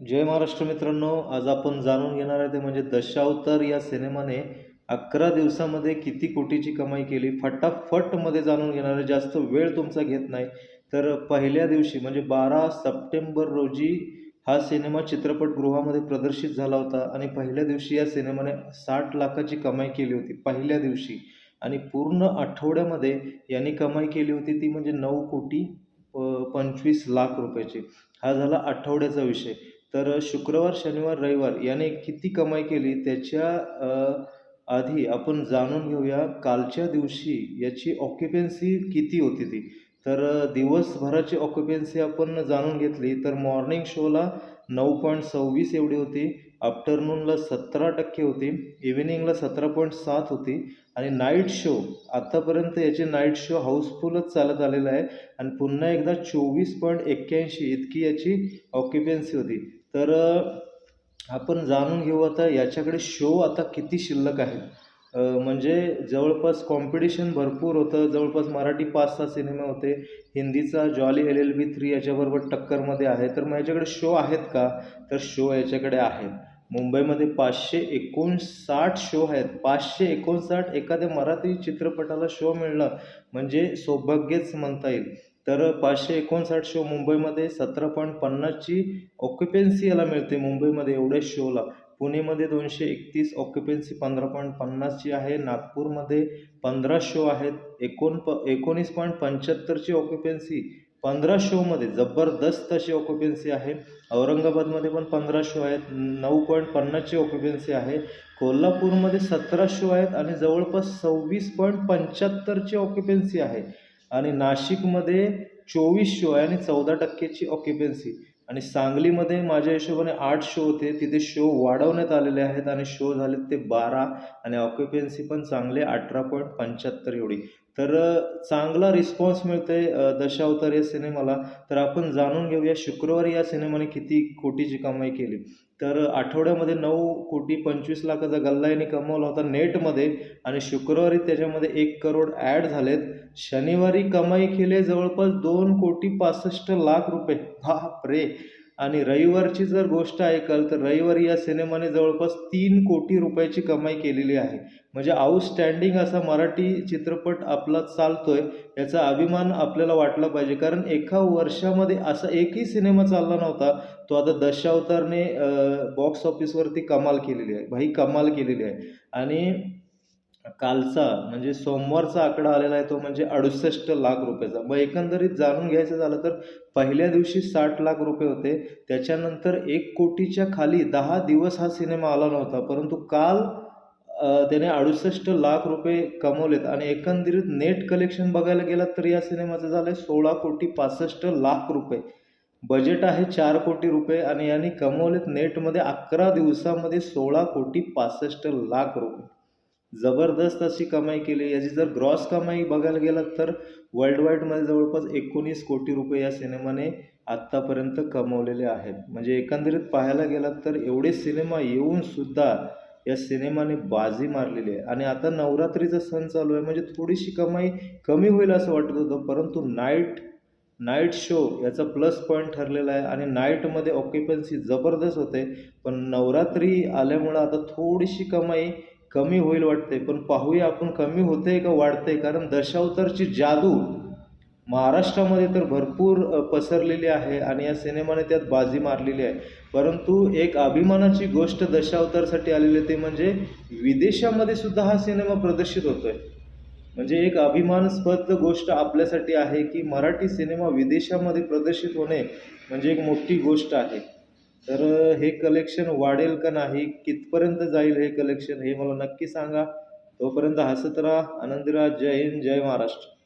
जय महाराष्ट्र मित्रांनो आज आपण जाणून घेणार आहे ते म्हणजे दशावतार या सिनेमाने अकरा दिवसामध्ये किती कोटीची कमाई केली. फटाफटमध्ये जाणून घेणार आहे. जास्त वेळ तुमचा घेत नाही. तर पहिल्या दिवशी म्हणजे बारा सप्टेंबर रोजी हा सिनेमा चित्रपटगृहामध्ये प्रदर्शित झाला होता. आणि पहिल्या दिवशी या सिनेमाने साठ लाखाची कमाई केली होती. पहिल्या दिवशी. आणि पूर्ण आठवड्यामध्ये यांनी कमाई केली होती ती म्हणजे नऊ कोटी पंचवीस लाख रुपयाची. हा झाला आठवड्याचा विषय. तर शुक्रवार शनिवार रविवार याने किती कमाई केली त्याच्या आधी आपण जाणून घेऊया कालच्या दिवशी याची ऑक्युपन्सी किती होती ती. तर दिवसभराची ऑक्युपन्सी आपण जाणून घेतली तर मॉर्निंग शोला नऊ पॉईंट सव्वीस एवढी होती आफ्टरनूनला सतरा टक्के होती इव्हिनिंगला सतरा पॉईंट सात होती आणि नाईट शो आत्तापर्यंत याचे नाईट शो हाऊसफुलच चालत आलेला आहे आणि पुन्हा एकदा चोवीस पॉईंट एक्क्याऐंशी इतकी याची ऑक्युपन्सी होती. तर आपण जाणून घेऊ आता याच्याकडे शो आता किती शिल्लक आहेत म्हणजे जवळपास कॉम्पिटिशन भरपूर होतं. जवळपास मराठी पाच सहा सिनेमे होते. हिंदीचा jolly L L B three याच्याबरोबर टक्करमध्ये आहे. तर मग याच्याकडे शो आहेत का? तर शो याच्याकडे आहेत. मुंबईमध्ये पाचशे एकोणसाठ शो आहेत. पाचशे एकोणसाठ एखाद्या मराठी चित्रपटाला शो मिळणं म्हणजे सौभाग्यच म्हणता येईल. तर पाचशे एकोणसाठ शो मुंबईमध्ये सतरा पॉईंट पन्नासची ऑक्युपन्सी याला मिळते मुंबईमध्ये एवढ्या शोला पुणेमध्ये दोनशे एकतीस ऑक्युपन्सी पंधरा पॉईंट पन्नासची आहे. नागपूरमध्ये पंधरा शो आहेत. एकोण प एकोणीस पॉईंट पंच्याहत्तरची ऑक्युपन्सी पंधरा शोमध्ये जबरदस्त अशी ऑक्युपन्सी आहे. औरंगाबादमध्ये पण पंधरा शो आहेत. नऊ पॉईंट पन्नासची ऑक्युपन्सी आहे. कोल्हापूरमध्ये सतरा शो आहेत आणि जवळपास सव्वीस पॉईंट पंच्याहत्तरची ऑक्युपन्सी आहे. आणि नाशिकमध्ये चोवीस शो आहे आणि चौदा टक्केची ऑक्युपन्सी आणि सांगलीमध्ये माझ्या हिशोबाने आठ शो होते. तिथे शो वाढवण्यात आलेले आहेत आणि शो झालेत ते बारा आणि ऑक्युपन्सी पण चांगले अठरा पॉईंट पंच्याहत्तर एवढी. तर चांगला रिस्पॉन्स मिळतोय आहे दशावतार या सिनेमाला. तर आपण जाणून घेऊया शुक्रवारी या सिनेमाने किती कोटीची कमाई केली. तर आठवड्यामध्ये नऊ कोटी पंचवीस लाखाचा गल्ला यांनी कमवला होता नेटमध्ये आणि शुक्रवारी त्याच्यामध्ये एक करोड ॲड झालेत. शनिवारी कमाई केली जवळपास दोन कोटी पासष्ट लाख रुपये. बाप रे आणि रविवारची जर गोष्ट ऐकाल तर रविवारी या सिनेमाने जवळपास तीन कोटी रुपयाची कमाई केलेली आहे. म्हणजे आउटस्टँडिंग असा मराठी चित्रपट आपला चालतोय याचा अभिमान आपल्याला वाटला पाहिजे. कारण एका वर्षामध्ये असा एकही सिनेमा चालला नव्हता तो आता दशावतारने बॉक्स ऑफिसवरती कमाल केलेली आहे. भाई कमाल केलेली आहे. आणि कालचा म्हणजे सोमवारचा आकडा आलेला आहे तो म्हणजे अडुसष्ट लाख रुपयाचा. मग एकंदरीत जाणून घ्यायचं झालं तर पहिल्या दिवशी साठ लाख रुपये होते. त्याच्यानंतर एक कोटीच्या खाली दहा दिवस हा सिनेमा आला नव्हता. परंतु काल त्याने अडुसष्ट लाख रुपये कमवलेत. आणि एकंदरीत नेट कलेक्शन बघायला गेलात तर या सिनेमाचं झालं आहे सोळा कोटी पासष्ट लाख रुपये. बजेट आहे चार कोटी रुपये आणि यांनी कमवलेत नेटमध्ये अकरा दिवसामध्ये सोळा कोटी पासष्ट लाख रुपये. जबरदस्त अशी कमाई केली. याची जर ग्रॉस कमाई बघायला गेलात तर वर्ल्ड वाईडमध्ये जवळपास एकोणीस कोटी रुपये या सिनेमाने आत्तापर्यंत कमवलेले आहेत. म्हणजे एकंदरीत पाहायला गेलात तर एवढे सिनेमा येऊन सुद्धा या सिनेमाने बाजी मारलेली आहे. आणि आता नवरात्रीचा सण चालू आहे. म्हणजे थोडीशी कमाई कमी होईल असं वाटत होतं. परंतु नाईट नाईट शो याचा प्लस पॉईंट ठरलेला आहे. आणि नाईटमध्ये ऑक्युपन्सी जबरदस्त होते. पण नवरात्री आल्यामुळं आता थोडीशी कमाई कमी होईल वाटते पण पाहूया आपण कमी होते का वाढते कारण दशावतारची जादू महाराष्ट्रामध्ये तर भरपूर पसरलेली आहे आणि या सिनेमाने त्यात बाजी मारलेली आहे. परंतु एक अभिमानाची गोष्ट दशावतारसाठी आलेली ते म्हणजे विदेशामध्ये सुद्धा हा सिनेमा प्रदर्शित होतोय. म्हणजे एक अभिमानास्पद गोष्ट आपल्यासाठी आहे की मराठी सिनेमा विदेशामध्ये प्रदर्शित होणे म्हणजे एक मोठी गोष्ट आहे. तर हे कलेक्शन वाढेल का नाही कितपर्यंत जाईल हे कलेक्शन हे मला नक्की सांगा. तोपर्यंत हसत राहा. आनंदी राहा जय हिंद जय महाराष्ट्र.